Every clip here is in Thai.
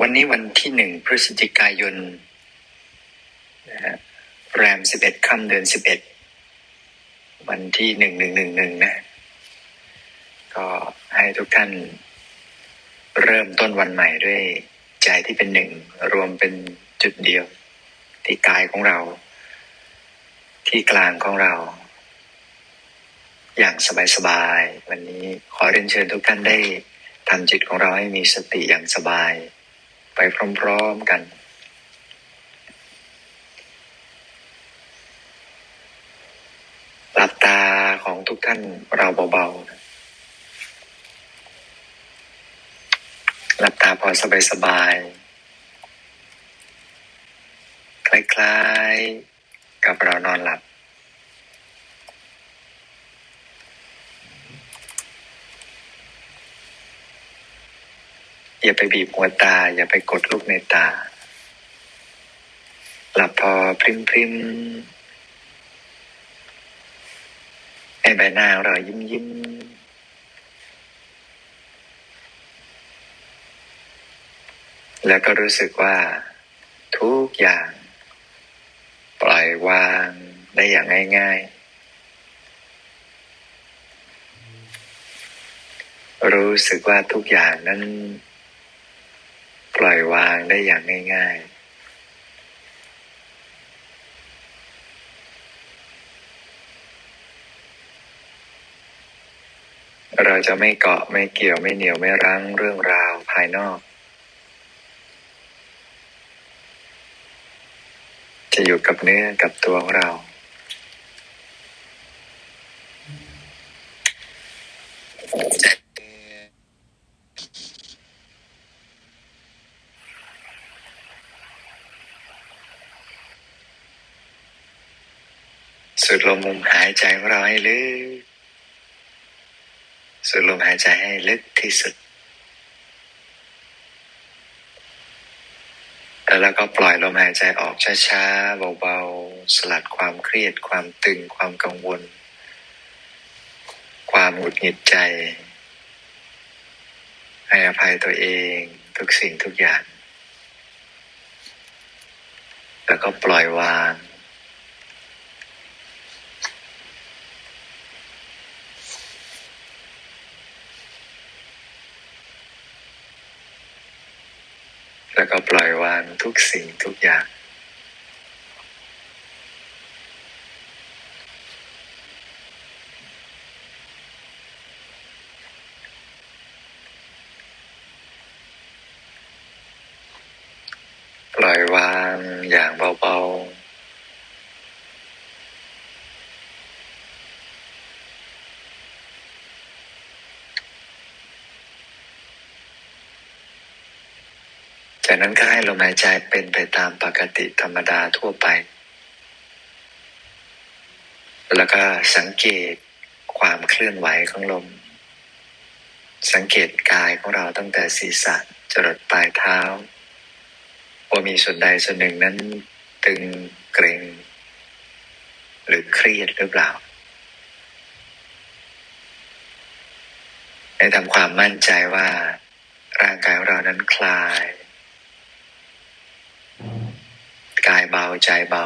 วันนี้วันที่หนึ่งพฤศจิกายนนะฮะแรมสิบเอ็ดค่ำเดือนสิบเอ็ดวันที่หนึ่งหนึ่งหนึ่งหนึ่งนะ ก็ให้ทุกท่านเริ่มต้นวันใหม่ด้วยใจที่เป็นหนึ่ง รวมเป็นจุดเดียว ที่กายของเรา ที่กลางของเรา อย่างสบายๆวันนี้ขอเรียนเชิญทุกท่านได้ทำจิตของเราให้มีสติอย่างสบาย ไปพร้อมๆกัน หลับตาของทุกท่านเราเบาๆ หลับตาพอสบายๆ คล้ายๆ กับเรานอนหลับ อย่าไปบีบหัวตา อย่าไปกดลูกในตา หลับพอพริมพริมๆให้ใบหน้าเรายิ้มยิ้มแล้วก็รู้สึกว่า ทุกอย่าง ปล่อยวางได้อย่างง่ายๆ รู้สึกว่าทุกอย่างนั้น ปล่อยวางได้อย่างง่าย ๆเราจะไม่เกาะไม่เกี่ยวไม่เหนียวไม่รั้งเรื่องราวภายนอก จะอยู่กับเนื้อกับตัวของเรา สุด ลมหายใจของเราให้ลึกสุดลมหายใจให้ลึกที่สุด แล้วก็ปล่อยลมหายใจออกช้าๆเบาๆ สลัดความเครียด ความตึง ความกังวล ความหงุดหงิดใจ ให้อภัยตัวเองทุกสิ่งทุกอย่าง แล้วก็ปล่อยวาง แล้วก็ปล่อยวางทุกสิ่งทุกอย่าง ปล่อยวางอย่างเบาๆ จากนั้นก็ให้ลมหายใจเป็นไปตามปกติธรรมดาทั่วไป แล้วก็สังเกตความเคลื่อนไหวของลม สังเกตกายของเราตั้งแต่ศีรษะจรดปลายเท้าว่ามีส่วนใดส่วนหนึ่งนั้นตึงเกร็ง หรือเครียดหรือเปล่าให้ทำความมั่นใจว่าร่างกายของเรานั้นคลาย กายเบาใจเบา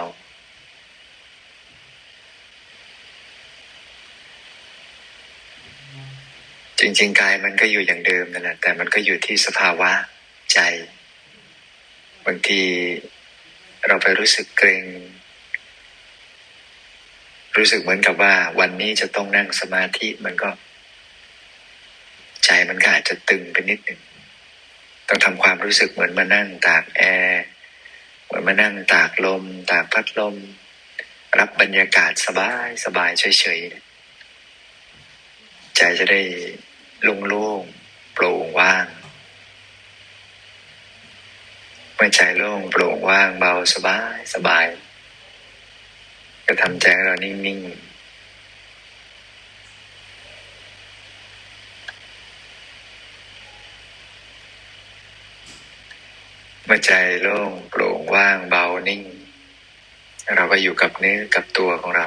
จริง ๆ กายมันก็อยู่อย่างเดิมนั่นแหละแต่มันก็อยู่ที่สภาวะใจ บางทีเราไปรู้สึกเกรง รู้สึกเหมือนกับว่า วันนี้จะต้องนั่งสมาธิมันก็ ใจมันก็อาจจะตึงไปนิดหนึ่งต้องทำความรู้สึกเหมือนมานั่งตากแอร์ มือนมานั่งตากลม ตากพัดลม รับบรรยากาศสบายสบายเฉยๆ ใจจะได้โล่งโปร่งว่าง เมื่อใจโล่งโปร่งว่างเบาสบายสบาย ก็ทำใจเรานิ่งๆเมื่อใจโล่งโปร่ ว่างเบานิ่ง เราก็อยู่กับเนื้อกับตัวของเรา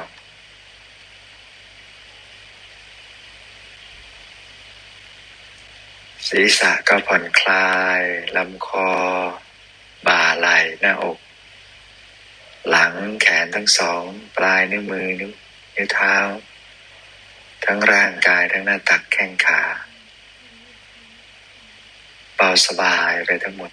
ศีรษะก็ผ่อนคลายลำคอ บ่าไหล่หน้าอก หลังแขนทั้งสอง ปลายนิ้วมือนิ้วนิ้วเท้า ทั้งร่างกายทั้งหน้าตักแข้งขาเบาสบายไปทั้งหมด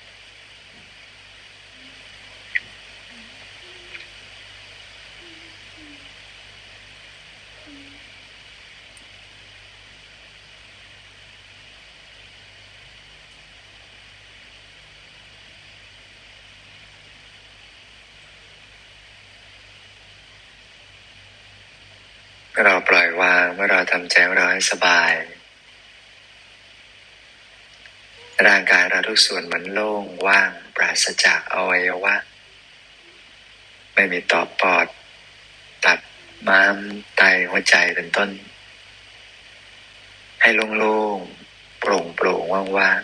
เราปล่อยวางเมื่อเราทำใจของเราให้สบาย ร่างกายเราทุกส่วนมือนโล่งว่าง ปราศจากอวัยวะ ไม่มีต่อปอด ตับม้ามไตหัวใจเป็นต้น ให้โล่งๆโปร่งโปร่งว่าง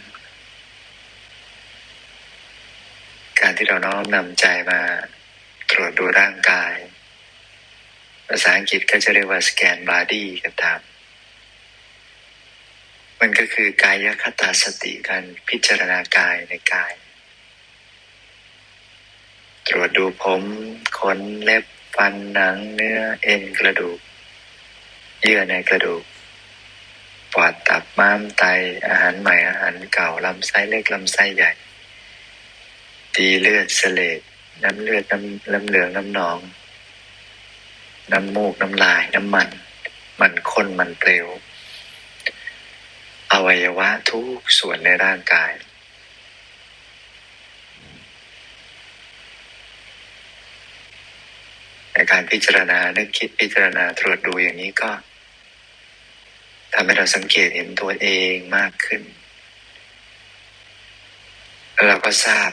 ๆ การที่เราน้อมนำใจมา ตรวจดูร่างกาย ภาษาอังกฤษก็จะเรียกว่าสแกนบอดี้ก็ตาม มันก็คือกายคตาสติการพิจารณากายในกาย ตรวจดูผมขนเล็บฟันหนังเนื้อเอ็นกระดูก เยื่อในกระดูกปอดตับม้ามไตอาหารใหม่อาหารเก่าลำไส้เล็กลำไส้ใหญ่ดีเลือดเสลดน้ำเลือดน้ำน้ำเหลืองน้ำหนอง น้ำมูกน้ำลายน้ำมัน มันข้นมันเปลว อวัยวะทุกส่วนในร่างกาย ในการพิจารณานึกคิดพิจารณาตรวจดูอย่างนี้ก็ทำให้เราสังเกตเห็นตัวเองมากขึ้น เราก็ทราบ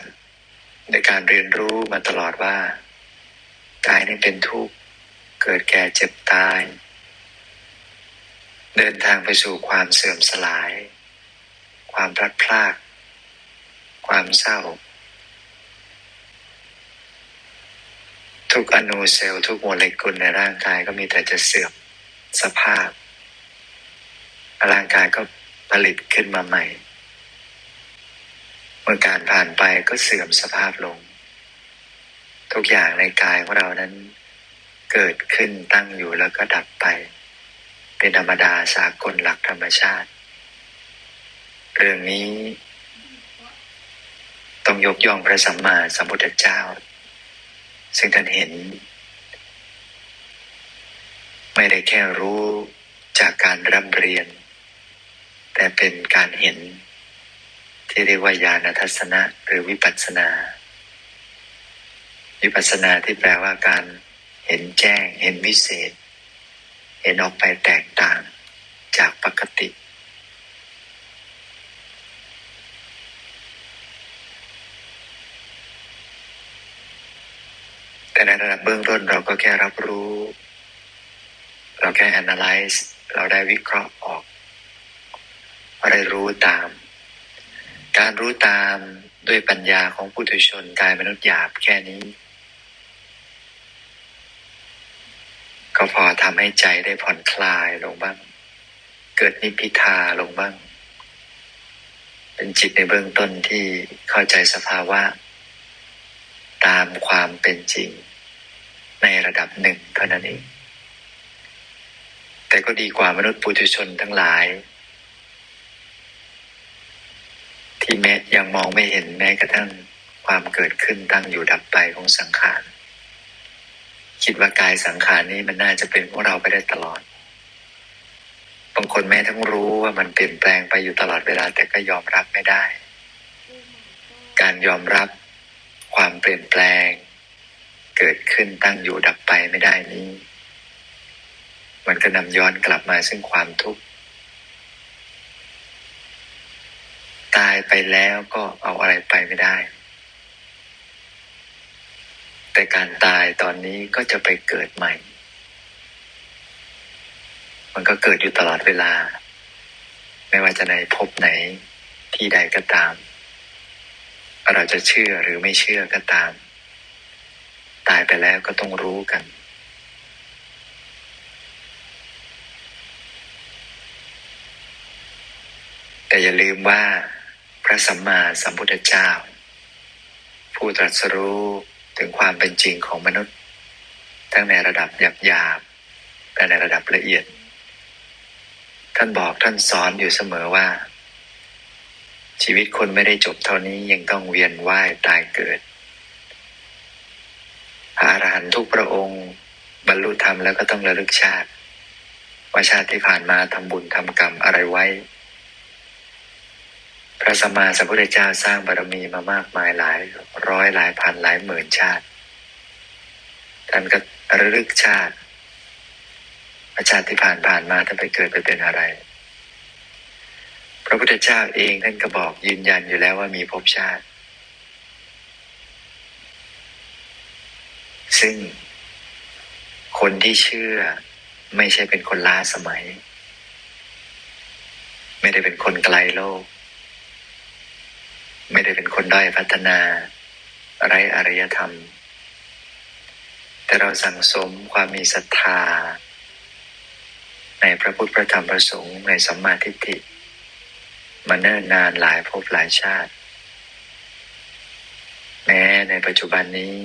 ในการเรียนรู้มาตลอดว่ากายนี่เป็นทุกข์ เกิดแก่เจ็บตาย เดินทางไปสู่ความเสื่อมสลาย ความพลัดพราก ความเศร้า ทุกอนูเซลล์ทุกโมเลกุลในร่างกายก็มีแต่จะเสื่อมสภาพ ร่างกายก็ผลิตขึ้นมาใหม่ เมื่อการผ่านไปก็เสื่อมสภาพลง ทุกอย่างในกายของเรานั้น เกิดขึ้นตั้งอยู่แล้วก็ดับไป เป็นธรรมดาสากลหลักธรรมชาติ เรื่องนี้ต้องยกย่องพระสัมมาสัมพุทธเจ้า ซึ่งท่านเห็น ไม่ได้แค่รู้จากการร่ำเรียน แต่เป็นการเห็น ที่เรียกว่าญาณทัศนะหรือวิปัสสนา วิปัสสนาที่แปลว่าการ เห็นแจ้ง เห็นวิเศษ เห็นออกไปแตกต่างจากปกติ แต่ในระดับเบื้องต้นเราก็แค่รับรู้ เราแค่ analyze เราได้วิเคราะห์ออกเราได้รู้ตาม การรู้ตามด้วยปัญญาของผู้ถุชนกายมนุษย์หยาบแค่นี้ ก็พอทำให้ใจได้ผ่อนคลายลงบ้าง เกิดนิพพิทาลงบ้าง เป็นจิตในเบื้องต้นที่เข้าใจสภาวะ ตามความเป็นจริง ในระดับหนึ่งเท่านั้นเอง แต่ก็ดีกว่ามนุษย์ปุถุชนทั้งหลาย ที่แม้ยังมองไม่เห็นแม้กระทั่งความเกิดขึ้นตั้งอยู่ดับไปของสังขาร คิดว่ากายสังขารนี้มันน่าจะเป็นของเราไปได้ตลอด บางคนแม้ทั้งรู้ว่ามันเปลี่ยนแปลงไปอยู่ตลอดเวลา แต่ก็ยอมรับไม่ได้ การยอมรับความเปลี่ยนแปลง เกิดขึ้นตั้งอยู่ดับไปไม่ได้นี้ มันก็นำย้อนกลับมาซึ่งความทุกข์ตายไปแล้วก็เอาอะไรไปไม่ได้ แต่การตายตอนนี้ก็จะไปเกิดใหม่ มันก็เกิดอยู่ตลอดเวลา ไม่ว่าจะในภพไหนที่ใดก็ตาม เราจะเชื่อหรือไม่เชื่อก็ตาม ตายไปแล้วก็ต้องรู้กันแต่แต่อย่าลืมว่าพระสัมมาสัมพุทธเจ้า ผู้ตรัสรู้ ถึงความเป็นจริงของมนุษย์ ทั้งในระดับหยาบๆและในระดับละเอียด ท่านบอกท่านสอนอยู่เสมอว่า ชีวิตคนไม่ได้จบเท่านี้ยังต้องเวียนว่ายตายเกิดพระอรหันต์ทุกพระองค์ บรรลุธรรมแล้วก็ต้องระลึกชาติ ว่าชาติที่ผ่านมาทำบุญทำกรรมอะไรไว้ พระสัมมาสัมพุทธเจ้าสร้างบารมีมามากมายหลาย ร้อยหลายพันหลายหมื่นชาติ ท่านก็ระลึกชาติชาติที่ผ่านผ่านมาท่านไปเกิดไปเป็นอะไร พระพุทธเจ้าเองท่านก็บอกยืนยันอยู่แล้วว่ามีภพชาติ ซึ่งคนที่เชื่อไม่ใช่เป็นคนล้าสมัย ไม่ได้เป็นคนไกลโลก ไม่ได้เป็นคนด้อยพัฒนา ไรอารยธรรม แต่เราสั่งสมความมีศรัทธา ในพระพุทธพระธรรมพระสงฆ์ในสัมมาทิฏฐิมาเนิ่นนานหลายภพหลายชาติ แม้ในปัจจุบันนี้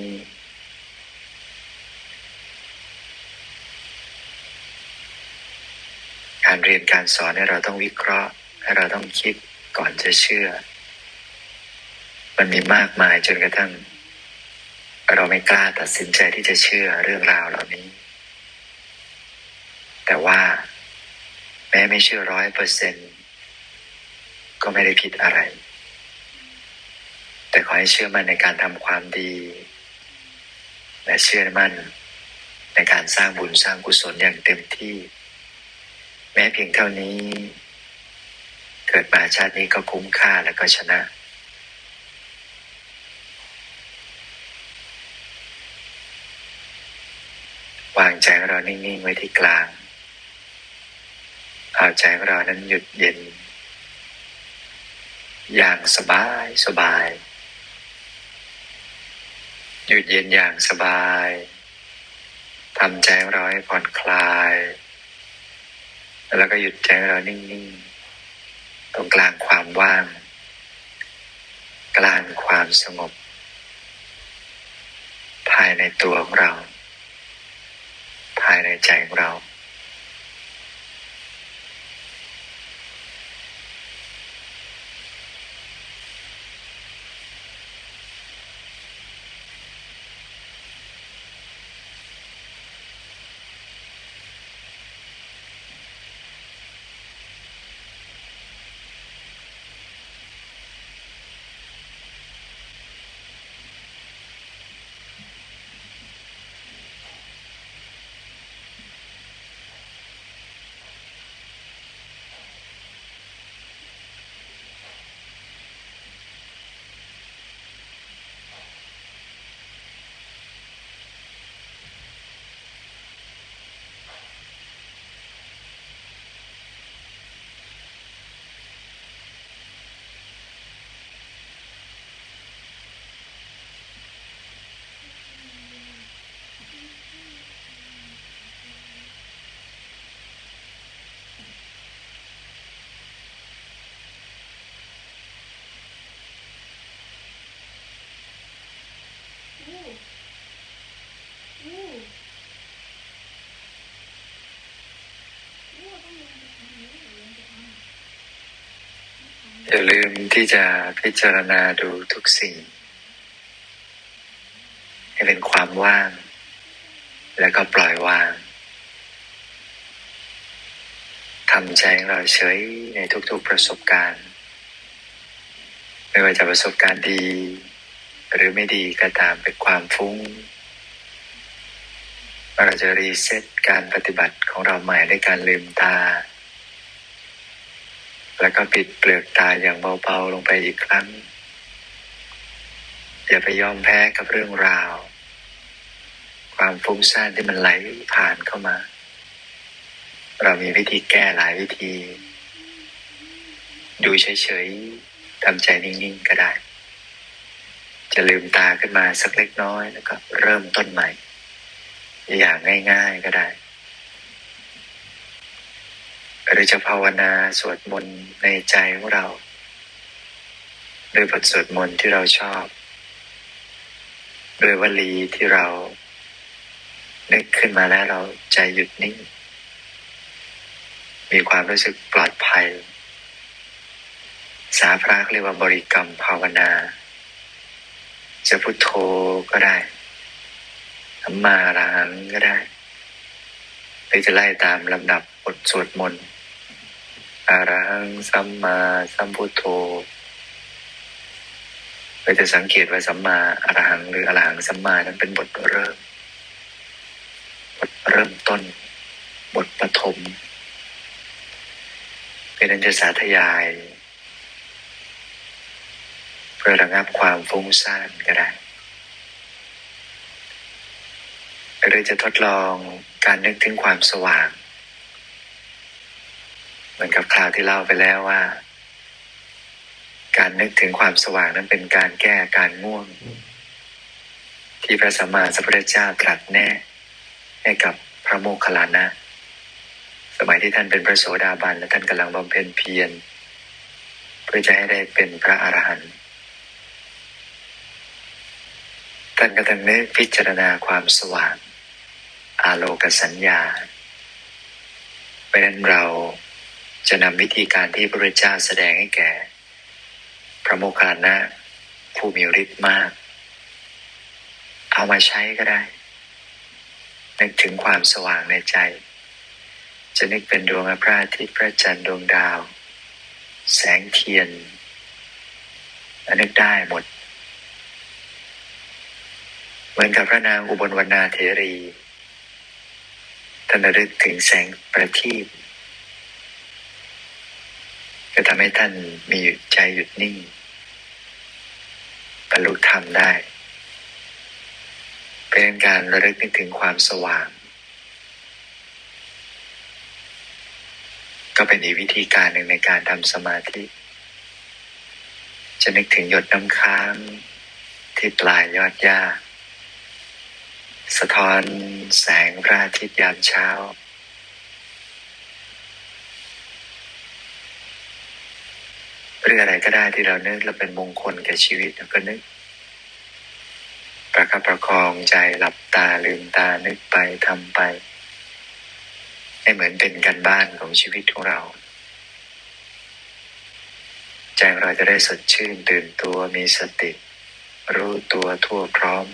การเรียนการสอนให้เราต้องวิเคราะห์ ให้เราต้องคิดก่อนจะเชื่อ มันมีมากมายจนกระทั่ง เราไม่กล้าตัดสินใจที่จะเชื่อเรื่องราวเหล่านี้ แต่ว่าแม้ไม่เชื่อร้อยเปอร์เซ็นต์ก็ไม่ได้ผิดอะไร แต่ขอให้เชื่อมั่นในการทำความดี และเชื่อมั่นในการสร้างบุญสร้างกุศลอย่างเต็มที่ แม้เพียงเท่านี้ เกิดมาชาตินี้ก็คุ้มค่าและก็ชนะ วางใจของเรานิ่งๆไว้ที่กลาง เอาใจของเรานั้นหยุดเย็น อย่างสบายสบาย หยุดเย็นอย่างสบายทำใจของเราให้ผ่อนคลาย แล้วก็หยุดใจของเรานิ่งๆ ตรงกลางความว่าง กลางความสงบ ภายในตัวของเราายในใจของเรา อย่าลืมที่จะพิจารณาดูทุกสิ่ง ให้เป็นความว่าง แล้วก็ปล่อยวางทำใจเราเฉยในทุกๆประสบการณ์ ไม่ว่าจะประสบการณ์ดี หรือไม่ดีก็ตามเป็นความฟุ้ง เราจะรีเซ็ตการปฏิบัติของเราใหม่ด้วยการลืมตา แล้วก็ปิดเปลือกตาอย่างเบาๆลงไปอีกครั้ง อย่าไปยอมแพ้กับเรื่องราว ความฟุ้งซ่านที่มันไหลผ่านเข้ามา เรามีวิธีแก้หลายวิธี ดูเฉยๆทำใจนิ่งๆก็ได้ จะลืมตาขึ้นมาสักเล็กน้อยแล้วก็เริ่มต้นใหม่ อย่างง่ายๆก็ได้ หรือจะภาวนาสวดมนต์ในใจของเราด้วยบทสวดมนต์ที่เราชอบด้วยวลีที่เรานึกขึ้นมาแล้วเราใจหยุดนิ่ง มีความรู้สึกปลอดภัย สาพระเรียกว่าบริกรรมภาวนา จะพุโทโธก็ได้สัมมาอรหังก็ได้หรือจะไล่ตามลำดับบทสวดมนต์ อรหังสัมมาสัมพุทโธเราจะสังเกตว่าสัมมาอรหังหรืออรหังสัมมานั้นเป็นบทเริ่ม บทเริ่มต้น บทปฐมเป็นอันจะสาธยาย เพื่อระงับความฟุ้งซ่านก็ได้หรือจะทดลองการนึกถึงความสว่าง เหมือนกับคราวที่เล่าไปแล้วว่า การนึกถึงความสว่างนั้นเป็นการแก้การง่วง ที่พระสัมมาสัมพุทธเจ้าตรัสแน่ ให้กับพระโมคคัลลานะ สมัยที่ท่านเป็นพระโสดาบันและท่านกำลังบำเพ็ญเพียรเพื่อจะให้ได้เป็นพระอรหันต์ท่านก็ต้องนึกพิจารณาความสว่างอาโลกสัญญาเพราะนั้นเรา จะนำวิธีการที่พระเจ้าแสดงให้แก่ พระโมคคัลลานะผู้มีฤทธิ์มาก เอามาใช้ก็ได้ นึกถึงความสว่างในใจ จะนึกเป็นดวงพระอาทิตย์พระจันทร์ดวงดาว แสงเทียนอันนึกได้หมด เหมือนกับพระนางอุบลวรรณาเถรีท่านระลึกถึงแสงประทีป จะทำให้ท่านมีใจหยุดนิ่งบรรลุธรรมได้ เป็นการระลึกนึกถึงความสว่าง ก็เป็นอีกวิธีการหนึ่งในการทำสมาธิ จะนึกถึงหยดน้ำค้างที่ปลายยอดหญ้า สะท้อนแสงพระอาทิตย์ยามเช้า หรืออะไรก็ได้ที่เรานึกแล้วเป็นมงคลแก่ชีวิตแล้วก็นึก ประคับประคองใจหลับตาลืมตานึกไปทำไป ให้เหมือนเป็นกันบ้านของชีวิตของเรา ใจเราจะได้สดชื่นตื่นตัวมีสติ รู้ตัวทั่วพร้อม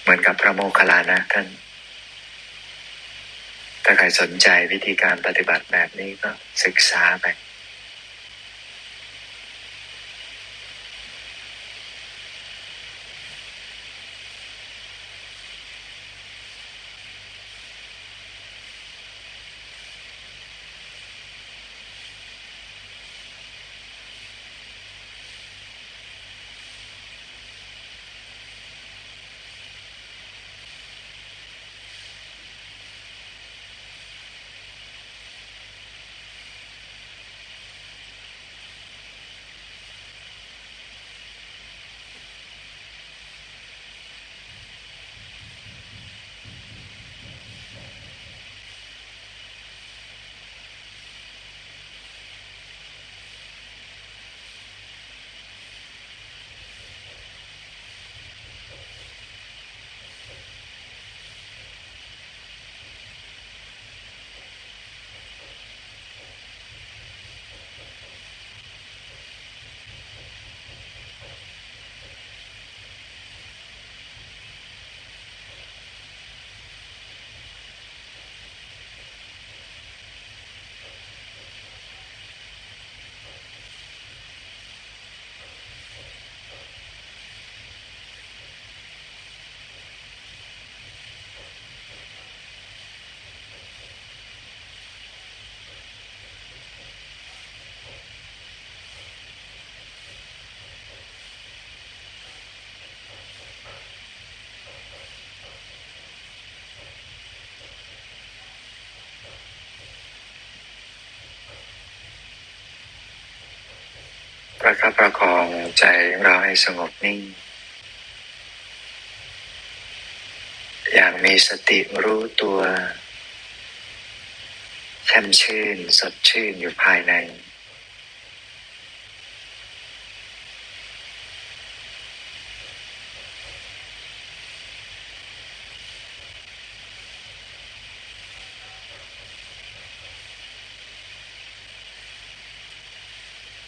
เหมือนกับพระโมคคัลลานะท่านถ้าใครสนใจวิธีการปฏิบัติแบบนี้ก็ศึกษาไป ประคับประคองใจเราให้สงบนิ่ง อย่างมีสติรู้ตัวแช่มชื่นสดชื่นอยู่ภายใน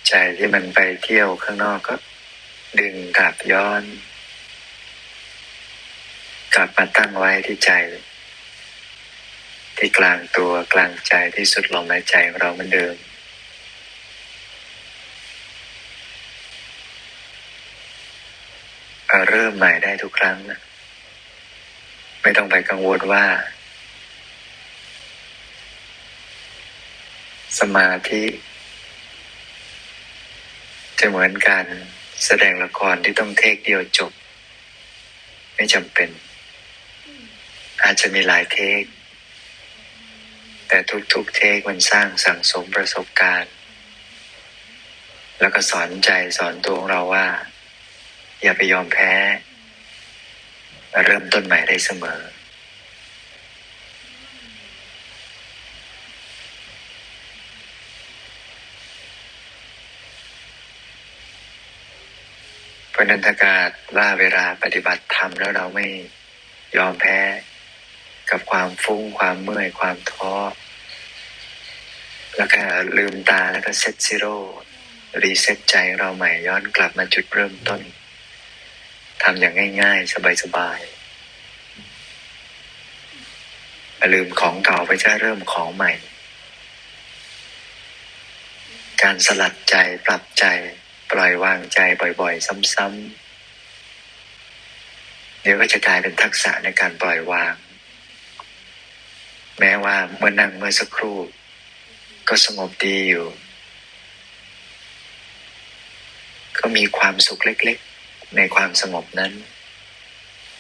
ใจ ที่มันไปเที่ยวข้างนอกก็ ดึงกลับย้อน กลับมาตั้งไว้ที่ใจ ที่กลางตัวกลางใจที่สุดลมหายใจของเราเหมือนเดิมเริ่มใหม่ได้ทุกครั้งนะไม่ต้องไปกังวลว่า สมาธิ มือนการแสดงละครที่ต้องเทคเดียวจบ ไม่จำเป็น อาจจะมีหลายเทค แต่ทุกๆเทคมันสร้างสั่งสมประสบการณ์ แล้วก็สอนใจสอนตัวของเราว่า อย่าไปยอมแพ้ เริ่มต้นใหม่ได้เสมอ เพราะนันถ้าการว่าเวลาปฏิบัติธรรมแล้วเราไม่ยอมแพ้ กับความฟุ้งความเมื่อยความท้อแล้วก็ลืมตาแล้วก็เซตซิโร่รีเซ็ตใจเราใหม่ย้อนกลับมาจุดเริ่มต้นทำอย่างง่าย ๆ สบายๆลืมของเก่าไปจะเริ่มของใหม่ การสลัดใจปรับใจ ปล่อยวางใจบ่อยๆ ซ้ำๆเดี๋ยวก็จะกลายเป็นทักษะในการปล่อยวาง แม้ว่าเมื่อนั่งเมื่อสักครู่ ก็สงบดีอยู่ ก็มีความสุขเล็กๆ ในความสงบนั้น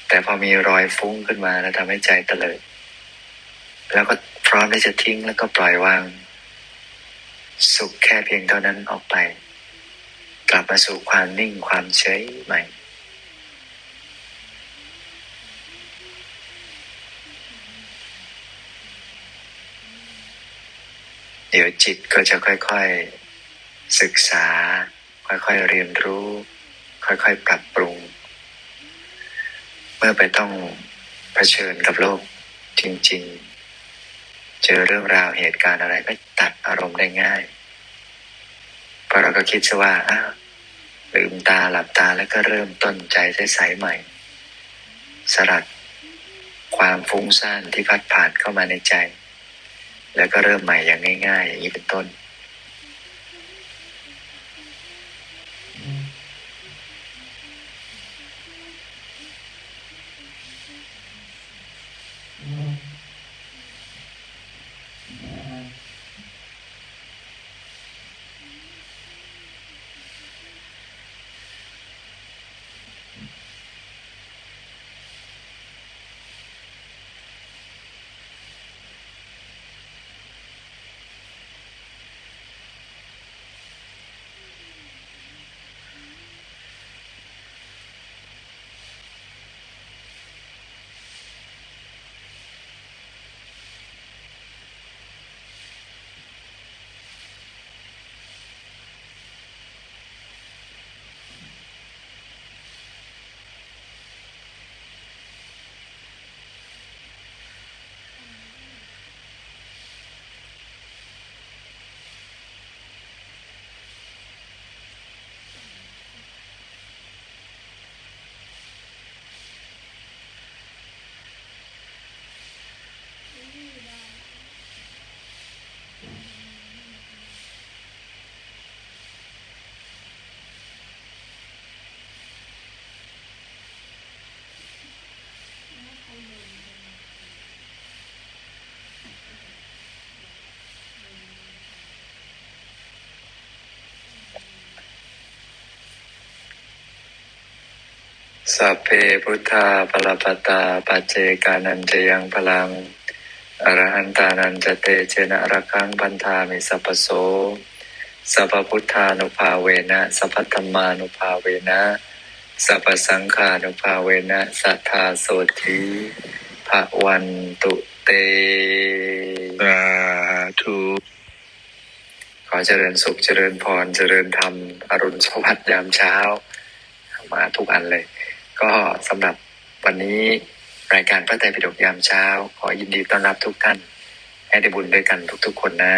แต่พอมีรอยฟุ้งขึ้นมาแล้วทำให้ใจเตลิด แล้วก็พร้อมที่จะทิ้งแล้วก็ปล่อยวาง สุขแค่เพียงเท่านั้นออกไป กลับมาสู่ความนิ่งความเฉยใหม่ เดี๋ยวจิตก็จะค่อยๆ ศึกษา ค่อยๆ เรียนรู้ ค่อยๆ ปรับปรุง เมื่อไปต้องเผชิญกับโลกจริงๆ เจอเรื่องราวเหตุการณ์อะไรก็ตัดอารมณ์ได้ง่ายเพราะเราก็คิดซะว่าอ้าว ลืมตาหลับตาแล้วก็เริ่มต้นใจใสๆใหม่ สลัดความฟุ้งซ่านที่พัดผ่านเข้ามาในใจ แล้วก็เริ่มใหม่อย่างง่าย ๆ อย่างนี้เป็นต้น สัพเพพุทธาปรปตาปัจเจกานันจะยังพลังอรหันตานันจะเตเจนะระคังพันธามิสัพพโสสัพพพุทธานุภาเวนะสัพพธรรมานุภาเวนะสัพพสังฆานุภาเวนะสัทธาโสธีภะวันตุเตสาธุขอเจริญสุขเจริญพรเจริญธรรมอรุณสวัสดิ์ยามเช้า มาทุกอันเลย ก็สำหรับวันนี้รายการพระไตรปิฎกยามเช้า ขอยินดีต้อนรับทุกท่าน ให้ได้บุญด้วยกันทุกๆคนนะ